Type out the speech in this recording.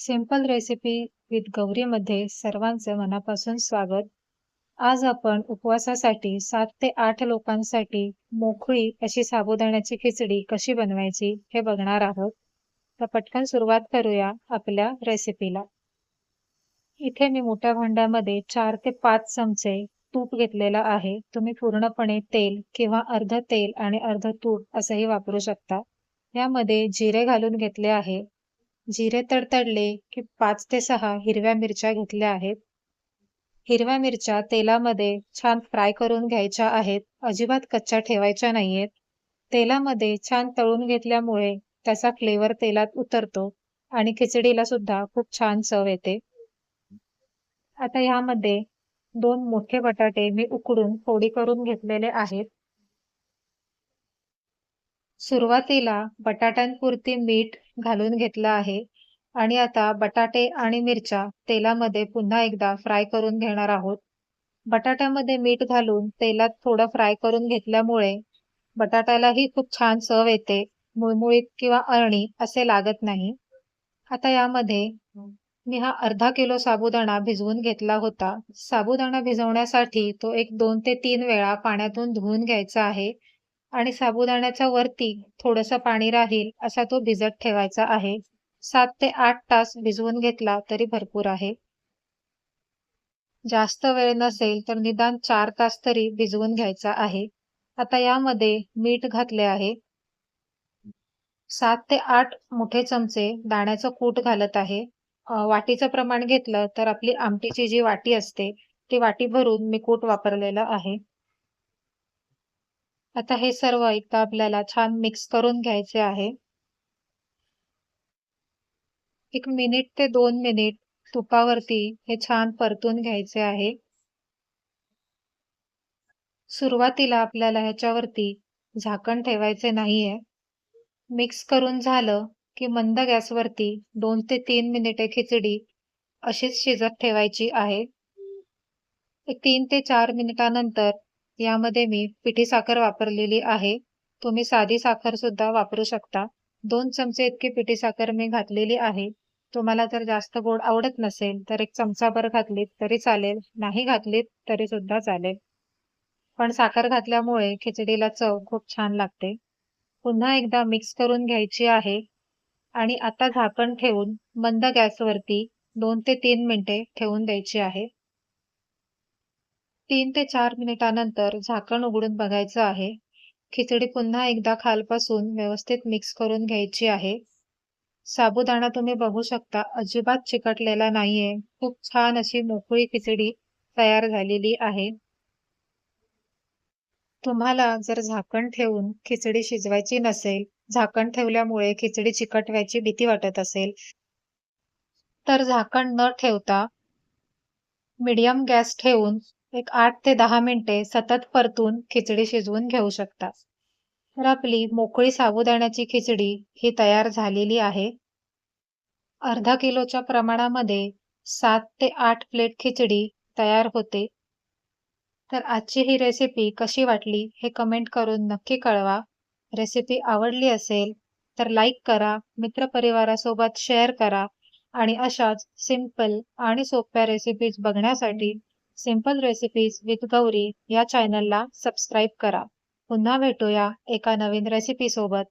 Simple recipe with गौरीमध्ये सर्वांचं मनापासून स्वागत. आज आपण उपवासासाठी सात ते आठ लोकांसाठी मोकळी अशी साबुदाण्याची खिचडी कशी बनवायची हे बघणार आहोत. तर पटकन सुरुवात करूया आपल्या रेसिपीला इथे मी मोठ्या भांड्यामध्ये चार ते पाच चमचे तूप घेतलेलं आहे. तुम्ही पूर्णपणे तेल किंवा अर्ध तेल आणि अर्ध तूप असंही वापरू शकता. यामध्ये जिरे घालून घेतले आहे. जिरे तडतडले की पाच ते सहा हिरव्या मिरच्या घेतल्या आहेत. हिरव्या मिरच्या तेलामध्ये छान फ्राय करून घ्यायच्या आहेत. अजिबात कच्च्या ठेवायच्या नाहीयेत. तेलामध्ये छान तळून घेतल्यामुळे त्याचा फ्लेवर तेलात उतरतो आणि खिचडीला सुद्धा खूप छान चव येते. आता यामध्ये दोन मोठे बटाटे मी उकडून फोडी करून घेतलेले आहेत. सुरुवातीला बटाट्यांपुरती मीठ घालून घेतलं आहे आणि आता बटाटे आणि मिरच्या तेलामध्ये पुन्हा एकदा फ्राय करून घेणार आहोत. बटाट्यामध्ये मीठ घालून तेलात थोडं फ्राय करून घेतल्यामुळे बटाट्यालाही खूप छान चव येते मुळमुळीत किंवा अळणी असे लागत नाही. आता यामध्ये मी हा अर्धा किलो साबुदाणा भिजवून घेतला होता. साबुदाणा भिजवण्यासाठी तो एक दोन ते तीन वेळा पाण्यातून धुवून घ्यायचा आहे. आणि साबुदाण्याच्या वरती थोडंसं पाणी राहील असा तो भिजत ठेवायचा आहे. सात ते आठ तास भिजवून घेतला तरी भरपूर आहे. जास्त वेळ नसेल तर निदान चार तास तरी भिजवून घ्यायचा आहे. आता यामध्ये मीठ घातले आहे. सात ते आठ मोठे चमचे दाण्याचं कूट घालत आहे. वाटीचं प्रमाण घेतलं तर आपली आमटीची जी वाटी असते ती वाटी भरून मी कूट वापरलेलं आहे. आता हे सर्व एकदा आपल्याला छान मिक्स करून घ्यायचे आहे. एक मिनिट ते दोन मिनिट तुपावरती हे छान परतून घ्यायचे आहे. सुरुवातीला आपल्याला ह्याच्यावरती झाकण ठेवायचे नाहीये. मिक्स करून झालं की मंद गॅसवरती दोन ते तीन मिनिटे खिचडी अशीच शिजत ठेवायची आहे. तीन ते चार मिनिटानंतर यामध्ये मी पिठी साखर वापरलेली आहे. तुम्ही साधी साखर सुद्धा वापरू शकता. दोन चमचे इतकी पिठी साखर मी घातलेली आहे. तुम्हाला जर जास्त गोड आवडत नसेल तर एक चमचाभर घातलीत तरी चालेल. नाही घातलीत तरी सुद्धा चालेल. पण साखर घातल्यामुळे खिचडीला चव खूप छान लागते. पुन्हा एकदा मिक्स करून घ्यायची आहे. आणि आता झाकण ठेवून मंद गॅसवरती दोन ते तीन मिनिटे ठेवून द्यायची आहे. तीन ते चार मिनिटानंतर झाकण उघडून बघायचं आहे. खिचडी पुन्हा एकदा खालपासून व्यवस्थित मिक्स करून घ्यायची आहे. साबुदाणा तुम्ही बघू शकता अजिबात चिकटलेला नाहीये. खूप छान अशी मोकळी खिचडी तयार झालेली आहे. तुम्हाला जर झाकण ठेवून खिचडी शिजवायची नसेल झाकण ठेवल्यामुळे खिचडी चिकटवायची भीती वाटत असेल तर झाकण न ठेवता मीडियम गॅस ठेवून एक आठ ते दहा मिनिटे सतत परतून खिचडी शिजवून घेऊ शकता. तर आपली मोकळी साबुदाण्याची खिचडी ही तयार झालेली आहे. अर्धा किलोच्या प्रमाणामध्ये सात ते आठ प्लेट खिचडी तयार होते. तर आजची ही रेसिपी कशी वाटली हे कमेंट करून नक्की कळवा. रेसिपी आवडली असेल तर लाईक करा मित्रपरिवारासोबत शेअर करा आणि अशाच सिंपल आणि सोप्या रेसिपीज बघण्यासाठी सिंपल रेसिपीज विथ गौरी या चॅनलला सबस्क्राईब करा. पुन्हा भेटूया एका नवीन रेसिपी सोबत.